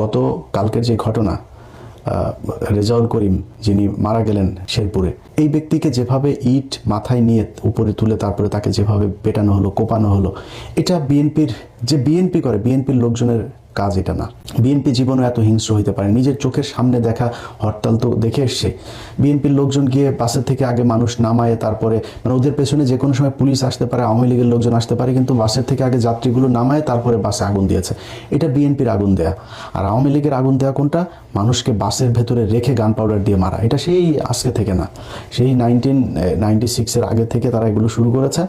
গত কালকের যে ঘটনা রেজাউল করিম যিনি মারা গেলেন শেরপুরে, এই ব্যক্তিকে যেভাবে ইট মাথায় নিয়ে উপরে তুলে তারপরে তাকে যেভাবে পেটানো হলো, কোপানো হলো, এটা বিএনপির, যে বিএনপি করে, বিএনপির লোকজনের কাজ এটা না। বিএনপি জীবনে এত হিংস্র হইতে পারে নিজের চোখের সামনে দেখা হরতাল তো দেখে এসছে। বিএনপির লোকজন গিয়ে বাসের থেকে আগে মানুষ নামায়, তারপরে মানে ওদের পেছনে যে কোনো সময় পুলিশ আসতে পারে, আওয়ামী লীগের লোকজন আসতে পারে, কিন্তু বাসের থেকে আগে যাত্রীগুলো নামায়, তারপরে বাসে আগুন দিয়েছে। এটা বিএনপির আগুন দেয়া। আর আওয়ামী লীগের আগুন দেয়া কোনটা? মানুষকে বাসের ভেতরে রেখে গান পাউডার দিয়ে মারা। এটা সেই আজকে থেকে না। সেই নাইনটিন নাইনটি সিক্সের আগে থেকে তারা এগুলো শুরু করেছে।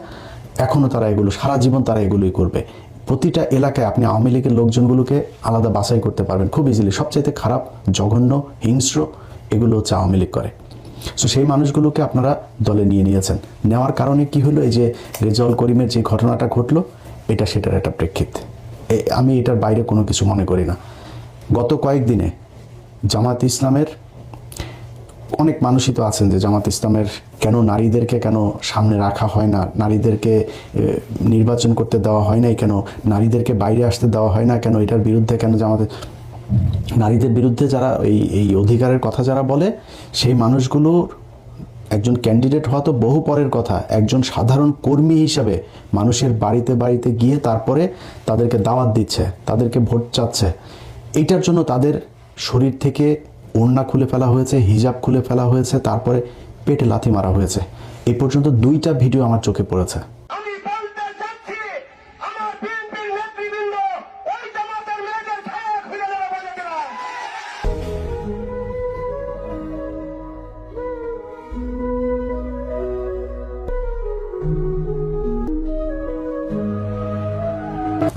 এখনও তারা এগুলো, সারা জীবন তারা এগুলোই করবে। প্রতিটা এলাকায় আপনি আওয়ামী লীগের লোকজনগুলোকে আলাদা বাছাই করতে পারবেন। খুব ইজিলি সবচাইতে খারাপ, জঘন্য, হিংস্র এগুলো হচ্ছে আওয়ামী লীগ করে। সো সেই মানুষগুলোকে আপনারা দলে নিয়ে নিয়েছেন। নেওয়ার কারণে কি হলো? এই যে রেজাউল করিমের যে ঘটনাটা ঘটলো, এটা সেটার একটা প্রেক্ষিত। আমি এটার বাইরে কোনো কিছু মনে করি না। গত কয়েকদিনে জামাত ইসলামের অনেক মানুষই তো আছেন যে জামাত ইসলামের কেন নারীদেরকে কেন সামনে রাখা হয় না? নারীদেরকে নির্বাচন করতে দেওয়া হয় নাই কেন? নারীদেরকে বাইরে আসতে দেওয়া হয় না কেন? এটার বিরুদ্ধে কেন জামাতে নারীদের বিরুদ্ধে যারা এই এই অধিকারের কথা যারা বলে, সেই মানুষগুলোর একজন ক্যান্ডিডেট হওয়া তো বহু পরের কথা। একজন সাধারণ কর্মী হিসাবে মানুষের বাড়িতে বাড়িতে গিয়ে তারপরে তাদেরকে দাওয়াত দিচ্ছে, তাদেরকে ভোট চাচ্ছে। এইটার জন্য তাদের শরীর থেকে ওড়না খুলে ফেলা হয়েছে হিজাব খুলে ফেলা হয়েছে তারপরে পেটে লাথি মারা হয়েছে। এই পর্যন্ত দুইটা ভিডিও আমার চোখে পড়েছে।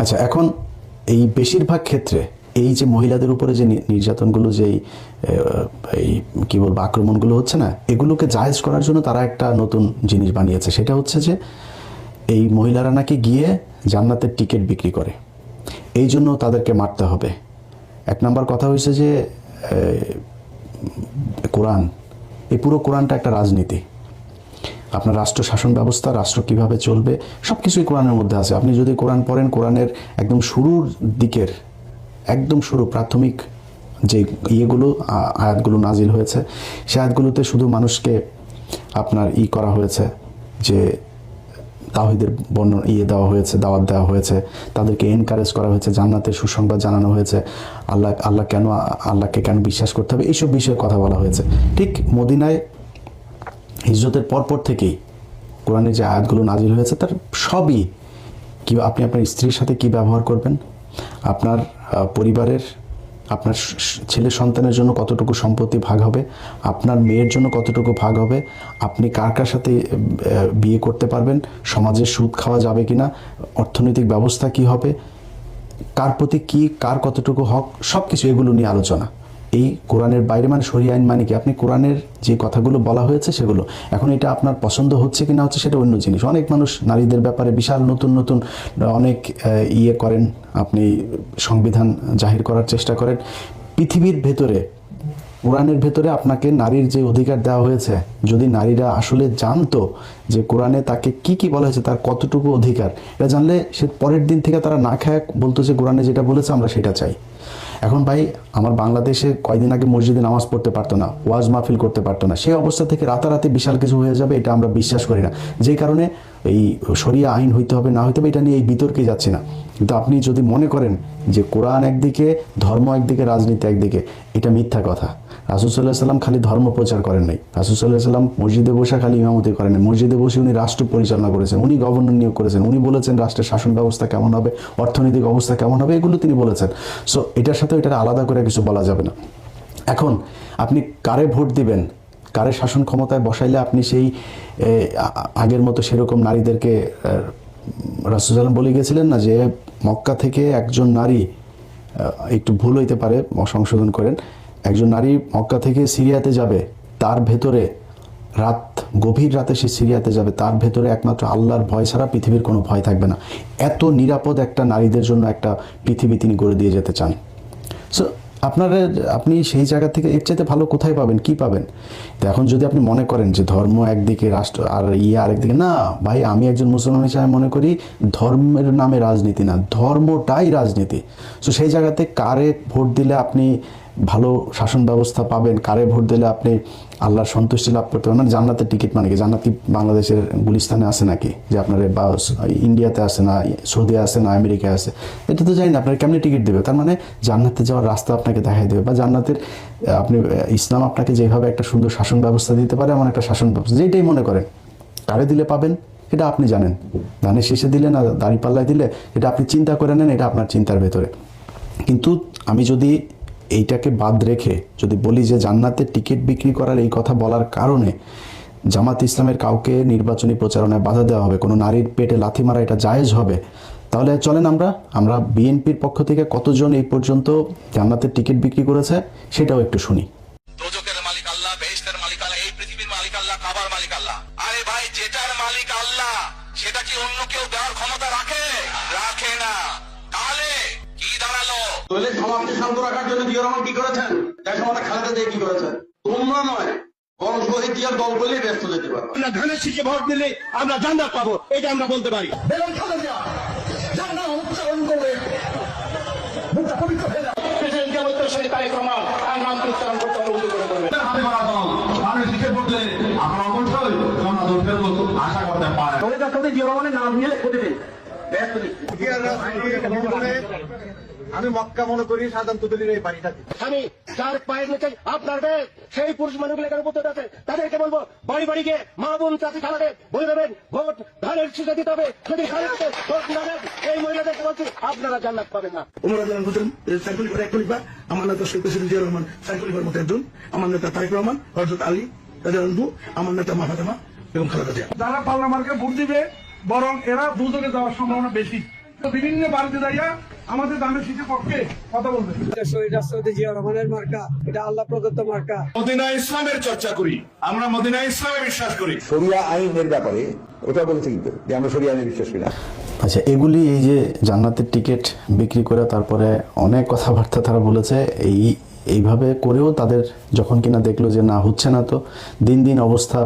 আচ্ছা এখন এই বেশিরভাগ ক্ষেত্রে এই যে মহিলাদের উপরে যে নির্যাতনগুলো যে এই, কি বলব আক্রমণগুলো হচ্ছে না এগুলোকে জায়েজ করার জন্য তারা একটা নতুন জিনিস বানিয়েছে। সেটা হচ্ছে যে এই মহিলারা নাকি গিয়ে জান্নাতের টিকিট বিক্রি করে। এই জন্য তাদেরকে মারতে হবে। এক নম্বর কথা হয়েছে যে কোরআন এই পুরো কোরআনটা একটা রাজনীতি। আপনার রাষ্ট্র শাসন ব্যবস্থা রাষ্ট্র কীভাবে চলবে সব কিছুই কোরআনের মধ্যে আছে। আপনি যদি কোরআন পড়েন কোরআনের একদম শুরুর দিকের একদম শুরু, প্রাথমিক যে ইয়েগুলো আয়াতগুলো নাজিল হয়েছে, সে আয়াতগুলোতে শুধু মানুষকে আপনার ই করা হয়েছে যে তাহিদের বর্ণ ইয়ে দেওয়া হয়েছে, দাওয়াত দেওয়া হয়েছে, তাদেরকে এনকারেজ করা হয়েছে, জান্নাতের সুসংবাদ জানানো হয়েছে, আল্লাহ আল্লাহ কেন, আল্লাহকে কেন বিশ্বাস করতে হবে, এইসব বিষয়ে কথা বলা হয়েছে। ঠিক মদিনায় হিজরতের পরপর থেকেই কোরআনের যে আয়াতগুলো নাজিল হয়েছে, তার সবই কি আপনি আপনার স্ত্রীর সাথে কি ব্যবহার করবেন? আপনার পরিবারের আপনার ছেলে সন্তানের জন্য কতটুকু সম্পত্তি ভাগ হবে, আপনার মেয়ের জন্য কতটুকু ভাগ হবে, আপনি কার কার সাথে বিয়ে করতে পারবেন, সমাজে সুদ খাওয়া যাবে কি না অর্থনৈতিক ব্যবস্থা কি হবে, কার প্রতি কী, কার কতটুকু হক সব কিছু এগুলো নিয়ে আলোচনা। এই কোরআনের বাইরে মানে সরি আইন মানে কি? আপনি কোরআনের যে কথাগুলো বলা হয়েছে সেগুলো। এখন এটা আপনার পছন্দ হচ্ছে কি না হচ্ছে সেটা অন্য জিনিস। অনেক মানুষ নারীদের ব্যাপারে বিশাল নতুন নতুন, অনেক ইয়ে করেন। আপনি সংবিধান জাহির করার চেষ্টা করেন। পৃথিবীর ভেতরে, কোরআনের ভেতরে আপনাকে নারীর যে অধিকার দেওয়া হয়েছে, যদি নারীরা আসলে জানতো যে কোরআনে তাকে কি কি বলা হয়েছে, তার কতটুকু অধিকার, এটা জানলে সে পরের দিন থেকে তারা না খায় বলতো যে কোরআনে যেটা বলেছে আমরা সেটা চাই। এখন ভাই, আমার বাংলাদেশে কয়দিন আগে মসজিদে নামাজ পড়তে পারতো না, ওয়াজ মাহফিল করতে পারতো না, সেই অবস্থা থেকে রাতারাতি বিশাল কিছু হয়ে যাবে, এটা আমরা বিশ্বাস করি না। যেই কারণে এই সরিয়া আইন হইতে হবে, না হইতে হবে, এটা নিয়ে এই বিতর্কে যাচ্ছি না। কিন্তু আপনি যদি মনে করেন যে কোরআন একদিকে, ধর্ম একদিকে, রাজনীতি একদিকে, এটা মিথ্যা কথা। রাসুল সাল্লাহ সাল্লাম খালি ধর্ম প্রচার করেন নাই। রাসুল সাল্লাহ সাল্লাম মসজিদে বসে খালি ইমামতি করেন নাই। মসজিদে বসে উনি রাষ্ট্র পরিচালনা করেছেন, উনি গভর্নর নিয়োগ করেছেন, উনি বলেছেন রাষ্ট্রের শাসন ব্যবস্থা কেমন হবে, অর্থনৈতিক অবস্থা কেমন হবে, এগুলো তিনি বলেছেন। সো এটার সাথে এটা আলাদা করে কিছু বলা যাবে না। এখন আপনি কারে ভোট দিবেন, কারে শাসন ক্ষমতায় বসাইলে আপনি সেই আগের মতো সেরকম নারীদেরকে রাসুসাল্লাম বলে গেছিলেন না যে মক্কা থেকে একজন নারী একটু ভুল হইতে পারে সংশোধন করেন। একজন নারী মক্কা থেকে সিরিয়াতে যাবে, তার ভেতরে রাত, গভীর রাতে সে সিরিয়াতে যাবে, তার ভেতরে একমাত্র আল্লাহর ভয় ছাড়া পৃথিবীর কোনো ভয় থাকবে না। এত নিরাপদ একটা নারীদের জন্য একটা পৃথিবী তিনি গড়ে দিয়ে যেতে চান। সো আপনারা, আপনি সেই জায়গা থেকে এর চাইতে ভালো কোথায় পাবেন? কি পাবেন? এখন যদি আপনি মনে করেন যে ধর্ম একদিকে, রাষ্ট্র আর ইয়ে আরেকদিকে, না, ভাই, আমি একজন মুসলমান হিসাবে মনে করি ধর্মের নামে রাজনীতি না, ধর্মটাই রাজনীতি। সো সেই জায়গাতে কারে ভোট দিলে আপনি ভালো শাসন ব্যবস্থা পাবেন, কারে ভোট দিলে আপনি আল্লাহর সন্তুষ্টি লাভ করতে পারেন মানে জান্নাতের টিকিট মানে কি? জান্নাত বাংলাদেশের গুলিস্তানে আছে নাকি? যে আপনার বা ইন্ডিয়াতে আছে না, সৌদি আছে না, আমেরিকায় আছে। এটা তো জানি না, আপনার কেমনি টিকিট দেবে? তার মানে জান্নাতে যাওয়ার রাস্তা আপনাকে দেখাই দেবে। বা জান্নাতের আপনি ইসলাম আপনাকে যেভাবে একটা সুন্দর শাসন ব্যবস্থা দিতে পারে, এমন একটা শাসন ব্যবস্থা, যেটাই মনে করেন। কারে দিলে পাবেন? এটা আপনি জানেন। ধানের শেষে দিলে না, দাঁড়িপাল্লায় দিলে, এটা আপনি চিন্তা করে নেন, এটা আপনার চিন্তার ভেতরে। কিন্তু আমি যদি এইটাকে বাদ রেখে যদি বলি যে জান্নাতের টিকিট বিক্রি করার এই কথা বলার কারণে জামাত ইসলামের কাউকে নির্বাচনী প্রচারণায় বাধা দেওয়া হবে, কোনো নারীর পেটে লাথি মারা এটা জায়েজ হবে, তাহলে চলেন আমরা আমরা বিএনপির পক্ষ থেকে কতজন এই পর্যন্ত জান্নাতের টিকিট বিক্রি করেছে সেটাও একটু শুনি। সেটা কি অন্য কেউ দেওয়ার ক্ষমতা রাখে? রাখে না। দাঁড়াল দলের সমাজকে শান্ত রাখার জন্য জিয়া রহমান কি করেছেন? তাই সময় খালেদা দিয়ে কি করেছেন। তোমরা নয় বরং শহীদ জিয়ার দল বলেই ব্যস্ত যেতে পারবে আমরা ধানের শীষে ভোট দিলে আমরা জান্নাত পাবো এটা আমরা বলতে পারি। বেগম খালেদা জান্নাত উচ্চারণ করে মুখটা পবিত্র হয়ে যাবে। প্রেসিডেন্ট জিয়া বলতে তারেক রহমান আর নাম উচ্চারণ করতে আমরা করে করবেন হাতে করা দল মানুষ লিখে পড়লে আপনারা অবশ্যই জান্নাত ফেরত আশা করতে পারেন শহীদের সাথে জিয়া রহমানের নাম নিয়ে লিখে দিন আমি মক্কা মনে করি সাধারণত দলের এই বাড়ি থাকি আমি যার পায়ের নিচে আপনার দেশ সেই পুরুষ মানুষগুলো এখানে উপস্থিত আছে তাদেরকে বলব বাড়ি বাড়ি গিয়ে মা বোন চাষি খালাদের বলে দেবেন ভোট ধানের শীষে দিতে হবে। যদি ভোট না দেন এই মহিলাদেরকে বলছি আপনারা জান্নাত পাবেন না। উমর আজলান হোসেন সাইফুল খলিফার এক খলিফা। আমার নেতা শেখ জিয়া রহমান সাইফুল খলিফার মতো একজন। আমার নেতা তারেক রহমান হজরত আলী রাজু আমার নেতা মা ফাতেমা এবং খালেদা জিয়া। যারা পার্লামার্কে ভোট দিবে বরং এরা দুদকে যাওয়ার সম্ভাবনা বেশি। তো বিভিন্ন বাড়িতে যাইয়া আমাদের দানের শীতের পক্ষে কথা বলবে। শহীদ রাষ্ট্রপতি জিয়া রহমানের মার্কা এটা আল্লাহ প্রদত্ত মার্কা। মদিনা ইসলামের চর্চা করি আমরা মদিনা ইসলামে বিশ্বাস করি। শরিয়া আইনের ব্যাপারে ওটা বলেছে কিন্তু যে আমরা শরিয়া আইনে বিশ্বাস করি না। আচ্ছা এগুলি এই যে জান্নাতের টিকিট বিক্রি করে তারপরে অনেক কথাবার্তা তারা বলেছে এই এইভাবে করেও তাদের যখন কিনা দেখল যে না হচ্ছে না তো দিন দিন অবস্থা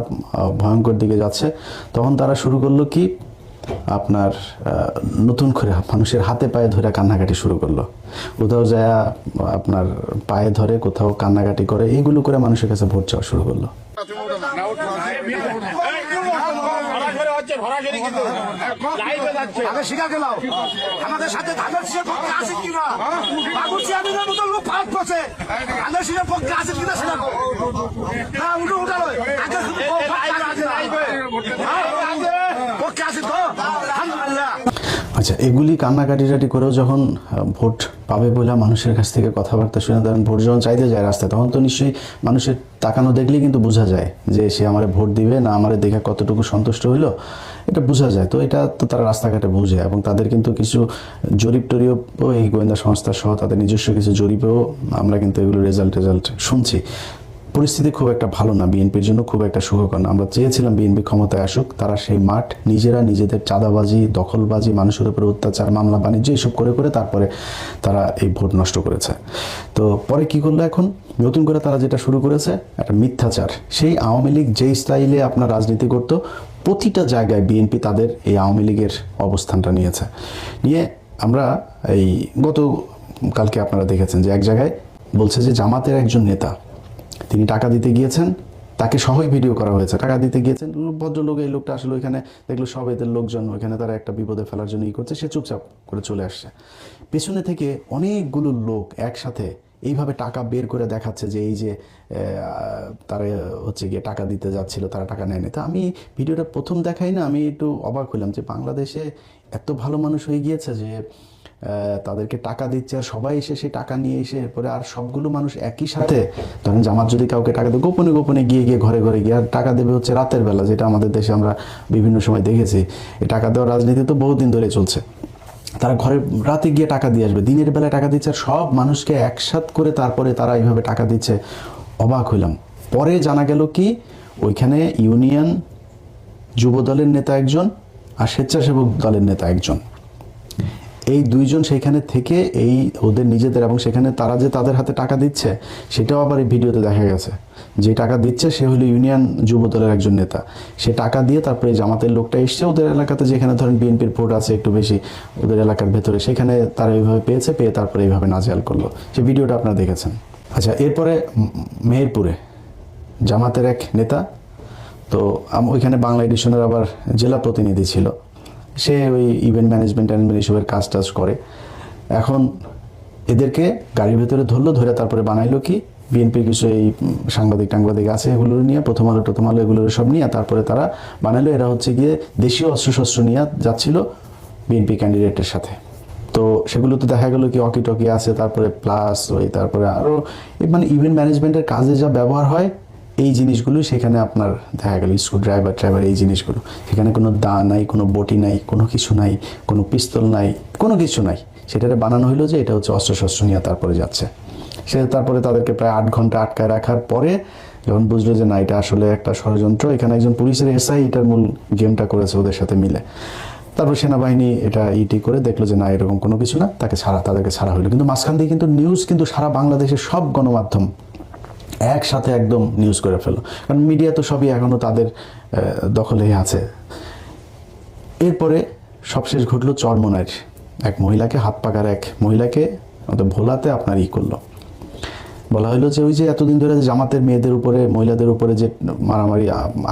ভয়ঙ্কর দিকে যাচ্ছে তখন তারা শুরু করল কি আপনার নতুন করে মানুষের হাতে পায়ে ধরে কান্নাকাটি শুরু করল। কোথাও যায় আপনার পায়ে ধরে, কোথাও কান্নাকাটি করে এইগুলো করে মানুষের কাছে ভোট চাওয়া শুরু করল। আমাদের সাথে আগে শুধু পক্ষে আছে না। হ্যাঁ, আগে পক্ষে আছে তো আলহামদুলিল্লাহ আচ্ছা এগুলি কান্নাকাটি টাটি করেও যখন ভোট পাবে বলে মানুষের কাছ থেকে কথাবার্তা শুনে ধরেন ভোট যখন চাইতে যায় রাস্তায়, তখন তো নিশ্চয়ই মানুষের তাকানো দেখলেই কিন্তু বোঝা যায় যে সে আমার ভোট দিবে না আমার দেখে কতটুকু সন্তুষ্ট হইল, এটা বোঝা যায়। তো এটা তো তারা রাস্তাঘাটে বুঝে এবং তাদের কিন্তু কিছু জরিপ টরিও এই গোয়েন্দা সংস্থা সহ তাদের নিজস্ব কিছু জরিপেও আমরা কিন্তু এগুলো রেজাল্ট রেজাল্ট শুনছি। পরিস্থিতি খুব একটা ভালো না, বিএনপির জন্য খুব একটা সুখকর না। আমরা চেয়েছিলাম বিএনপি ক্ষমতায় আসুক, তারা সেই মাঠ, নিজেরা নিজেদের চাঁদাবাজি, দখলবাজি, মানুষের উপরে অত্যাচার, মামলা, বাণিজ্য এসব করে করে তারপরে তারা এই ভোট নষ্ট করেছে। তো পরে কি করল এখন? নতুন করে তারা যেটা শুরু করেছে, একটা মিথ্যাচার। সেই আওয়ামী লীগ যেই স্টাইলে আপনার রাজনীতি করতো, প্রতিটা জায়গায় বিএনপি তাদের এই আওয়ামী লীগের অবস্থানটা নিয়েছে। নিয়ে আমরা এই গত কালকে আপনারা দেখেছেন যে এক জায়গায় বলছে যে জামাতের একজন নেতা তিনি টাকা দিতে গিয়েছেন, তাকে সহই ভিডিও করা হয়েছে। টাকা দিতে গিয়েছেন, ভদ্রলোক, এই লোকটা আসলে ওইখানে দেখল সব এদের লোকজন ওইখানে তারা একটা বিপদে ফেলার জন্য ই করছে, সে চুপচাপ করে চলে আসছে। পেছনে থেকে অনেকগুলো লোক একসাথে এইভাবে টাকা বের করে দেখাচ্ছে যে এই যে তারা হচ্ছে গিয়ে টাকা দিতে যাচ্ছিল, তারা টাকা নেয়নি। তো আমি ভিডিওটা প্রথম দেখাই না, আমি একটু অবাক হলাম যে বাংলাদেশে এত ভালো মানুষ হয়ে গিয়েছে যে তাদেরকে টাকা দিচ্ছে আর সবাই এসে সেই টাকা নিয়ে এসে এরপরে আর সবগুলো মানুষ একই সাথে ধরেন জামাত যদি কাউকে টাকা দেয় গোপনে গোপনে গিয়ে গিয়ে ঘরে ঘরে গিয়ে আর টাকা দেবে হচ্ছে রাতের বেলা যেটা আমাদের দেশে আমরা বিভিন্ন সময় দেখেছি। এই টাকা দেওয়ার রাজনীতি তো বহুদিন ধরে চলছে। তারা ঘরে রাতে গিয়ে টাকা দিয়ে আসবে দিনের বেলায় টাকা দিচ্ছে আর সব মানুষকে একসাথ করে তারপরে তারা এইভাবে টাকা দিচ্ছে। অবাক হইলাম। পরে জানা গেল কি ওইখানে ইউনিয়ন যুব দলের নেতা একজন আর স্বেচ্ছাসেবক দলের নেতা একজন। এই দুইজন সেখানে থেকে এই ওদের নিজেদের এবং সেখানে তারা যে তাদের হাতে টাকা দিচ্ছে, সেটাও আবার এই ভিডিওতে দেখা গেছে। যে টাকা দিচ্ছে, সে হলো ইউনিয়ন যুব দলের একজন নেতা। সে টাকা দিয়ে তারপরে জামাতের লোকটা এসছে ওদের এলাকাতে, যেখানে ধরেন বিএনপির ভোট আছে একটু বেশি ওদের এলাকার ভেতরে, সেখানে তারা এইভাবে পেয়েছে, পেয়ে তারপরে এইভাবে নাজেহাল করল। সে ভিডিওটা আপনারা দেখেছেন। আচ্ছা এরপরে মেহেরপুরে জামাতের এক নেতা, তো ওইখানে বাংলা এডিশনের আবার জেলা প্রতিনিধি ছিল। সে ওই ইভেন্ট ম্যানেজমেন্ট অ্যান্ড এসবের কাজ টাজ করে। এখন এদেরকে গাড়ির ভেতরে ধরলো, ধরে তারপরে বানাইলো কি বিএনপির কিছু এই সাংবাদিক টাংবাদিক আছে এগুলো নিয়ে, প্রথম আলো প্রথম আলো এগুলো সব নিয়ে তারপরে তারা বানাইলো। এরা হচ্ছে গিয়ে দেশীয় অস্ত্রশস্ত্র নিয়ে যাচ্ছিল বিএনপি ক্যান্ডিডেটের সাথে। তো সেগুলো তো দেখা গেল কি অকি টকি আছে, তারপরে প্লাস ওই তারপরে আরও মানে ইভেন্ট ম্যানেজমেন্টের কাজে যা ব্যবহার হয় এই জিনিসগুলো সেখানে আপনার দেখা গেল স্ক্রু ড্রাইভার এই জিনিসগুলো। সেখানে কোনো দা নাই, কোনো বটি নাই, কোনো কিছু নাই, কোনো পিস্তল নাই, কোনো কিছু নাই। সেটারে বানানো হলো যে এটা হচ্ছে অস্ত্রশস্ত্র নিয়ে তারপরে যাচ্ছে। সে তারপরে তাদেরকে প্রায় আট ঘণ্টা আটকায় রাখার পরে যখন বুঝলো যে না, এটা আসলে একটা ষড়যন্ত্র, এখানে একজন পুলিশের এসআই এটার মূল গেমটা করেছে ওদের সাথে মিলে। তারপর সেনাবাহিনী এটা ইটি করে দেখল যে না, এরকম কোনো কিছু না, তাকে ছাড়া, তাদেরকে ছাড়া হলো কিন্তু মাঝখান দিয়ে কিন্তু নিউজ কিন্তু সারা বাংলাদেশের সব গণমাধ্যম একসাথে একদম নিউজ করে ফেলো। কারণ মিডিয়া তো সবই এখনও তাদের দখলেই আছে। এরপরে সবশেষ ঘটলো চরমনার এক মহিলাকে, হাত পাকার এক মহিলাকে ভোলাতে আপনার ই করল। বলা হলো যে ওই যে এতদিন ধরে জামাতের মেয়েদের উপরে, মহিলাদের উপরে যে মারামারি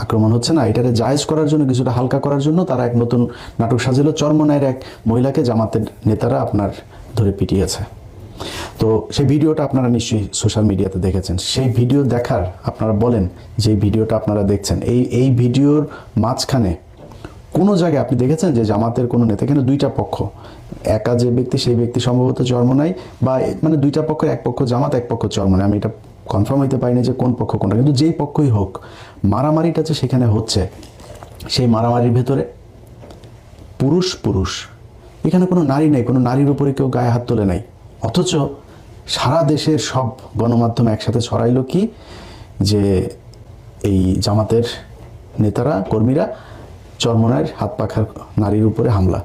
আক্রমণ হচ্ছে না, এটারে জায়েজ করার জন্য, কিছুটা হালকা করার জন্য তারা এক নতুন নাটক সাজিল। চরমনায়ের এক মহিলাকে জামাতের নেতারা আপনার ধরে পিটিয়েছে। তো সেই ভিডিওটা আপনারা নিশ্চয়ই সোশ্যাল মিডিয়াতে দেখেছেন। সেই ভিডিও দেখার আপনারা বলেন যে ভিডিওটা আপনারা দেখছেন। এই এই ভিডিওর মাঝখানে কোনো জায়গায় আপনি দেখেছেন যে জামাতের কোনো নেতা, এখানে দুইটা পক্ষ, একা যে ব্যক্তি, সেই ব্যক্তি সম্ভবত চরমনাই বা মানে দুইটা পক্ষ, এক পক্ষ জামাত, এক পক্ষ চরমনাই আমি এটা কনফার্ম হইতে পারিনি যে কোন পক্ষ, কোনটা। কিন্তু যেই পক্ষই হোক, মারামারিটা যে সেখানে হচ্ছে, সেই মারামারির ভেতরে পুরুষ পুরুষ। এখানে কোনো নারী নেই, কোনো নারীর উপরে কেউ গায়ে হাত তোলে নাই। অথচ সারা দেশের সব গণমাধ্যম একসাথে ছড়াইল কি? যে এই জামাতের নেতারা, কর্মীরা চরমনার হাত পাখার নারীর উপরে হামলা।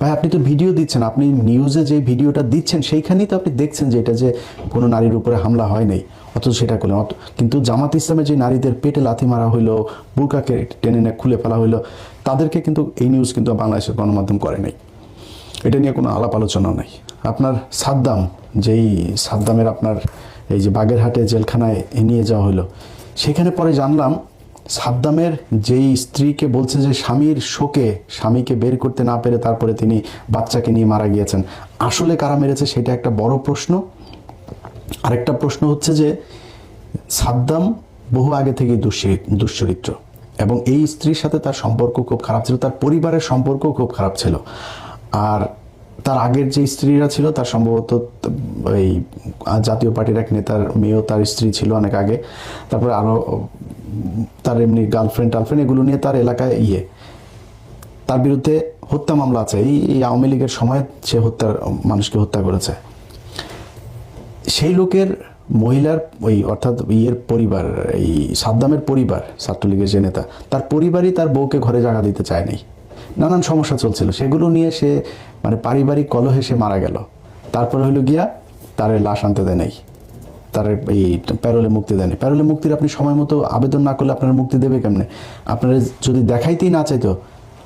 ভাই, আপনি তো ভিডিও দিচ্ছেন, আপনি নিউজে যে ভিডিওটা দিচ্ছেন, সেইখানেই তো আপনি দেখছেন যে এটা যে কোনো নারীর উপরে হামলা হয় নাই। অথচ সেটা করলেন কিন্তু জামাত ইসলামের যে নারীদের পেটে লাথি মারা হইল বুকাকে টেনে নে খুলে ফেলা হইল, তাদেরকে কিন্তু এই নিউজ কিন্তু বাংলাদেশের গণমাধ্যম করে নাই। এটা নিয়ে কোনো আলাপ আলোচনা নাই। আপনার সাদ্দাম, যেই সাদ্দামের আপনার এই যে বাগেরহাটে জেলখানায় নিয়ে যাওয়া হলো সেখানে পরে জানলাম সাদ্দামের যেই স্ত্রীকে বলছে যে স্বামীর শোকে স্বামীকে বের করতে না পেরে তারপরে তিনি বাচ্চাকে নিয়ে মারা গিয়েছেন। আসলে কারা মেরেছে সেটা একটা বড় প্রশ্ন। আরেকটা প্রশ্ন হচ্ছে যে সাদ্দাম বহু আগে থেকে দুশ্চরিত্র এবং এই স্ত্রীর সাথে তার সম্পর্ক খুব খারাপ ছিল, তার পরিবারের সম্পর্ক খুব খারাপ ছিল। আর তার আগের যে স্ত্রীরা ছিল, তার সম্ভবত এই জাতীয় পার্টির এক নেতার মেয়েও তার স্ত্রী ছিল অনেক আগে। তারপরে আরও তার এমনি গার্লফ্রেন্ড টার্লফ্রেন্ড এগুলো নিয়ে তার এলাকায় ইয়ে। তার বিরুদ্ধে হত্যা মামলা আছে। এই এই আওয়ামী লীগের সময় সে হত্যার, মানুষকে হত্যা করেছে। সেই লোকের মহিলার, ওই অর্থাৎ ইয়ের পরিবার, এই সাদ্দামের পরিবার, ছাত্রলীগের যে নেতা, তার পরিবারই তার বউকে ঘরে জায়গা দিতে চায় নাই নানান সমস্যা চলছিল। সেগুলো নিয়ে সে মানে পারিবারিক কলহে সে মারা গেল। তারপরে হলো গিয়া তার লাশ আনতে দেয় নাই। তার এই প্যারোলে মুক্তি দেয়নি প্যারোলে মুক্তির আপনি সময় মতো আবেদন না করলে আপনার মুক্তি দেবে কেমনে? আপনারা যদি দেখাইতেই না চাইতো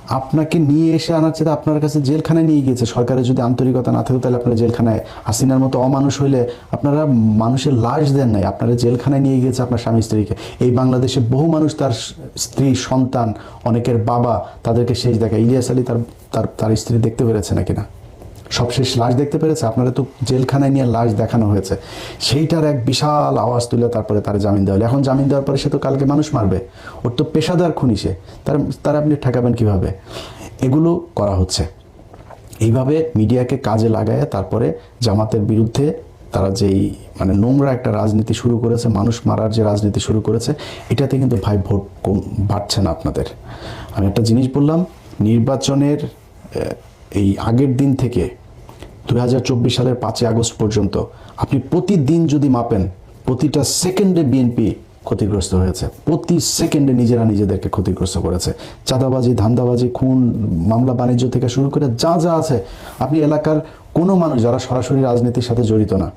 আপনাকে নিয়ে এসে আনার চেয়ে আপনার কাছে জেলখানায় নিয়ে গিয়েছে। সরকারের যদি আন্তরিকতা না থাকে, তাহলে আপনারা জেলখানায়, হাসিনার মতো অমানুষ হইলে আপনারা মানুষের লাশ দেন নাই। আপনারা জেলখানায় নিয়ে গিয়েছে আপনার স্বামী স্ত্রীকে। এই বাংলাদেশে বহু মানুষ তার স্ত্রী, সন্তান, অনেকের বাবা তাদেরকে শেষ দেখা। ইলিয়াস আলী তার তার স্ত্রী দেখতে পেরেছে নাকি না? সবশেষ লাশ দেখতে পেরেছে? আপনারা তো জেলখানায় নিয়ে লাশ দেখানো হয়েছে। সেইটার এক বিশাল আওয়াজ তুলে তারপরে তার জামিন দেওয়া হলো। এখন জামিন দেওয়ার পরে সে তো কালকে মানুষ মারবে। ওর তো পেশাদার খুনি সে। তার তার আপনি ঠেকাবেন কীভাবে? এগুলো করা হচ্ছে। এইভাবে মিডিয়াকে কাজে লাগায় তারপরে জামাতের বিরুদ্ধে তারা যেই মানে নোংরা একটা রাজনীতি শুরু করেছে, মানুষ মারার যে রাজনীতি শুরু করেছে, এটাতে কিন্তু ভাই ভোট কম, বাড়ছে না আপনাদের। আমি একটা জিনিস বললাম, নির্বাচনের এই আগের দিন থেকে দু হাজার চব্বিশ সালের পাঁচই আগস্ট পর্যন্ত আপনি প্রতিদিন যদি মাপেন, প্রতিটা সেকেন্ডে বিএনপি ক্ষতিগ্রস্ত হয়েছে। প্রতি সেকেন্ডে নিজেরা নিজেদেরকে ক্ষতিগ্রস্ত করেছে। চাঁদাবাজি, ধান্দাবাজি, খুন, মামলা, বাণিজ্য থেকে শুরু করে যা যা আছে, আপনি এলাকার কোনো মানুষ যারা সরাসরি রাজনীতির সাথে জড়িত না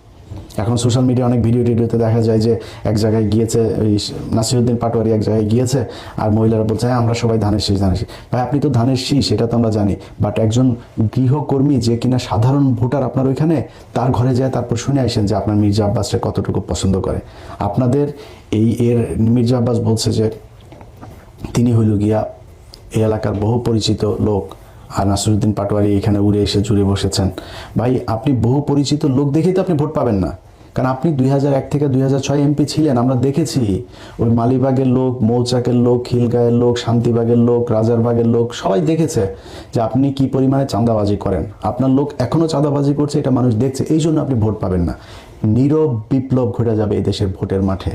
এখন সোশ্যাল মিডিয়া অনেক ভিডিও টিডিওতে দেখা যায় যে এক জায়গায় গিয়েছে ওই নাসিরুদ্দিন পাটোয়ারি এক জায়গায় গিয়েছে আর মহিলারা বলছে হ্যাঁ আমরা সবাই ধানের শীষ ধানের শীষ। ভাই, আপনি তো ধানের শীষ সেটা তো আমরা জানি। বাট একজন গৃহকর্মী যে কিনা সাধারণ ভোটার আপনার ওইখানে, তার ঘরে যায়, তারপর শুনে আসেন যে আপনার মির্জা আব্বাসকে কতটুকু পছন্দ করে। আপনাদের এই এর মির্জা আব্বাস বলছে যে, তিনি হইল গিয়া এই এলাকার বহু পরিচিত লোক আর নাসরুদ্দিন পাটোয়ারি এখানে উড়ে এসে জুড়ে বসেছেন। ভাই, আপনি বহু পরিচিত লোক দেখেই তো আপনি ভোট পাবেন না। কারণ আপনি দুই থেকে দুই এমপি ছিলেন, আমরা দেখেছি। ওই মালিবাগের লোক, মৌচাকের লোক, খিলগাঁয়ের লোক, শান্তিবাগের লোক, রাজারবাগের লোক, সবাই দেখেছে যে আপনি কি পরিমাণে চাঁদাবাজি করেন। আপনার লোক এখনও চাঁদাবাজি করছে, এটা মানুষ দেখছে, এই জন্য আপনি ভোট পাবেন না। নীরব বিপ্লব ঘটে যাবে এই দেশের ভোটের মাঠে।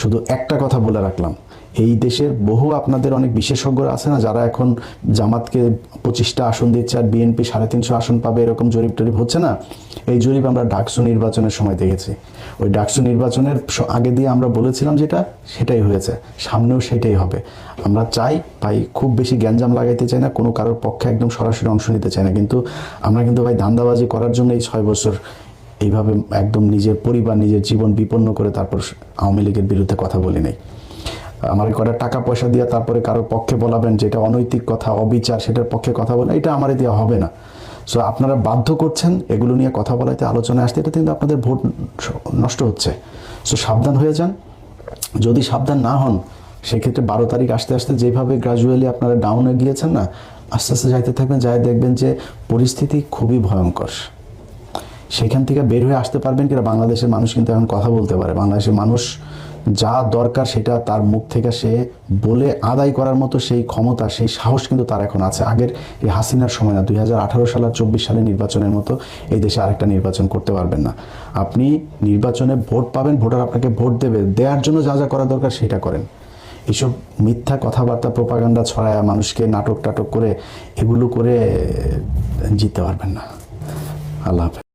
শুধু একটা কথা বলে রাখলাম এই দেশের বহু আপনাদের অনেক বিশেষজ্ঞরা আছে না, যারা এখন জামাতকে পঁচিশটা আসন দিচ্ছে আর বিএনপি সাড়ে তিনশো আসন পাবে, এরকম জরিপ টরিপ হচ্ছে না? এই জরিপ আমরা ডাকসু নির্বাচনের সময় দেখেছি। ওই ডাকসু নির্বাচনের আগে দিয়ে আমরা বলেছিলাম যেটা, সেটাই হয়েছে। সামনেও সেটাই হবে। আমরা চাই, ভাই, খুব বেশি গ্যাঞ্জাম লাগাইতে চাই না, কোনো কারোর পক্ষে একদম সরাসরি অংশ নিতে চাই না। কিন্তু আমরা কিন্তু, ভাই, ধান্দাবাজি করার জন্য এই ছয় বছর এইভাবে একদম নিজের পরিবার, নিজের জীবন বিপন্ন করে তারপর আওয়ামী লীগের বিরুদ্ধে কথা বলি নাই। আমার কটা টাকা পয়সা দিয়ে তারপরে কারোর পক্ষে বলাবেন যেটা অনৈতিক কথা, অবিচার, সেটার পক্ষে কথা বলা এটা আমারে দেওয়া হবে না। সো আপনারা বাধ্য করছেন এগুলো নিয়ে কথা বলাতে আলোচনায় আসতে, এটা কিন্তু আপনাদের ভোট নষ্ট হচ্ছে। সো সাবধান হয়ে যান। যদি সাবধান না হন, সেক্ষেত্রে বারো তারিখ আসতে আসতে যেভাবে গ্রাজুয়ালি আপনারা ডাউনে গিয়েছেন না, আস্তে আস্তে যাইতে থাকবেন, যাই দেখবেন যে পরিস্থিতি খুবই ভয়ঙ্কর। সেখান থেকে বের হয়ে আসতে পারবেন কিনা, বাংলাদেশের মানুষ কিন্তু এখন কথা বলতে পারে। বাংলাদেশের মানুষ যা দরকার সেটা তার মুখ থেকে সে বলে আদায় করার মতো সেই ক্ষমতা, সেই সাহস কিন্তু তার এখন আছে। আগের এই হাসিনার সময় না, দুই হাজার আঠারো চব্বিশ সালে নির্বাচনের মতো এই দেশে আরেকটা নির্বাচন করতে পারবেন না। আপনি নির্বাচনে ভোট পাবেন, ভোটার আপনাকে ভোট দেবে, দেওয়ার জন্য যা যা করা দরকার সেটা করেন। এইসব মিথ্যা কথাবার্তা প্রপাগান্ডা ছড়ায় মানুষকে নাটক টাটক করে এগুলো করে জিততে পারবেন না। আল্লাহ হাফেজ।